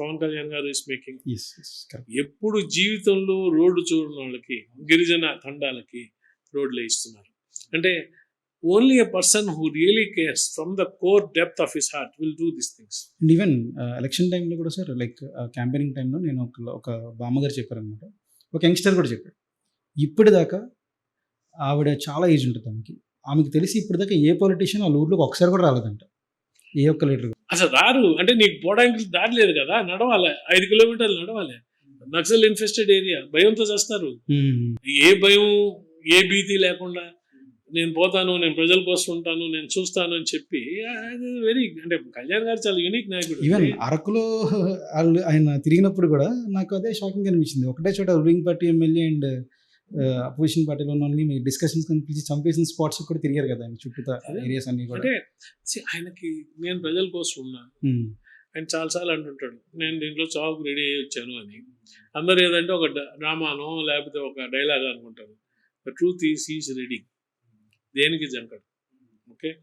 పవన్ కళ్యాణ్ గారు is making ఎప్పుడు జీవితంలో రోడ్డు చూడని వాళ్ళకి గిరిజన తండాలకి రోడ్లు వేయిస్తున్నారు. అంటే only a person who really cares from the core depth of his heart will do this things and even election టైంలో కూడా సార్ లైక్ క్యాంపెయినింగ్ టైంలో నేను ఒక ఒక బామ్మగారు చెప్పారనమాట ఒక యంగ్స్టర్ కూడా చెప్పాడు. ఇప్పటిదాకా ఆవిడ చాలా ఏజ్ ఉంటుంది ఆమెకి. ఆమెకి తెలిసి ఇప్పటిదాకా ఏ పొలిటీషియన్ వాళ్ళ ఊర్లోకి ఒకసారి కూడా రాలేదంట. ఏ ఒక్క లీడర్ అసలు రారు. అంటే నీకు పోవడానికి దారి లేదు కదా నడవాలి. ఐదు కిలోమీటర్లు నడవాలి. Naxal infested area. భయంతో చేస్తారు. ఏ భయం ఏ భీతి లేకుండా నేను పోతాను నేను ప్రజల కోసం ఉంటాను నేను చూస్తాను అని చెప్పి వెరీ అంటే కళ్యాణ్ గారు చాలా యూనిక్ నాయకుడు. ఈవెన్ అరకులో వాళ్ళు ఆయన తిరిగినప్పుడు కూడా నాకు అదే షాకింగ్ అనిపించింది. ఒకటే చోట ruling party MLA and opposition పార్టీలో ఉన్న వాళ్ళని మీ డిస్కషన్స్ కనిపించి చంపేసిన స్పాట్స్ కూడా తిరిగారు కదా ఆయన చుట్టూ ఏరియాస్ అన్ని కూడా. అంటే ఆయనకి నేను ప్రజల కోసం ఉన్నాను ఆయన చాలాసార్లు అంటుంటాడు నేను దీంట్లో చావుకు రెడీ అయ్యి వచ్చాను అని. అందరు ఏదంటే ఒక డ్రామానో లేకపోతే ఒక డైలాగ్ అనుకుంటారు. The truth is is ready దేనికి జంకడు? ఓకే?